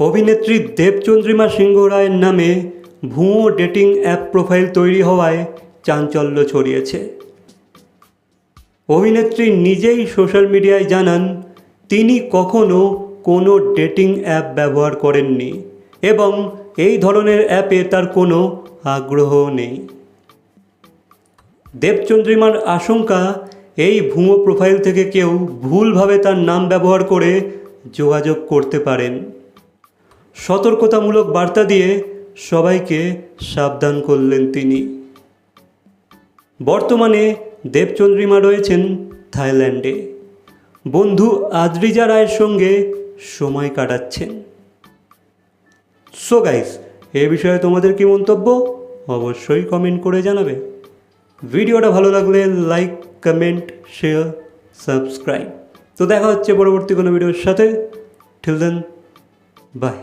অভিনেত্রী দেবচন্দ্রিমা সিংহ রায়ের নামে ভুয়ো ডেটিং অ্যাপ প্রোফাইল তৈরি হওয়ায় চাঞ্চল্য ছড়িয়েছে। অভিনেত্রী নিজেই সোশ্যাল মিডিয়ায় জানান, তিনি কখনো কোনো ডেটিং অ্যাপ ব্যবহার করেননি এবং এই ধরনের অ্যাপে তার কোনো আগ্রহ নেই। দেবচন্দ্রিমার আশঙ্কা, এই ভুয়ো প্রোফাইল থেকে কেউ ভুলভাবে তার নাম ব্যবহার করে যোগাযোগ করতে পারেন। সতর্কতামূলক বার্তা দিয়ে সবাইকে সাবধান করলেন তিনি। বর্তমানে দেবচন্দ্রিমা রয়েছেন থাইল্যান্ডে। বন্ধু আদ্রিজা রায়ের সঙ্গে সময় কাটাচ্ছেন। সো গাইস এ বিষয়ে তোমাদের কি মন্তব্য? অবশ্যই কমেন্ট করে জানাবে। ভিডিওটা ভালো লাগলে লাইক কমেন্ট শেয়ার সাবস্ক্রাইব তো দেখা হচ্ছে পরবর্তী কোনো ভিডিওর সাথে। ঠিল দেন বাই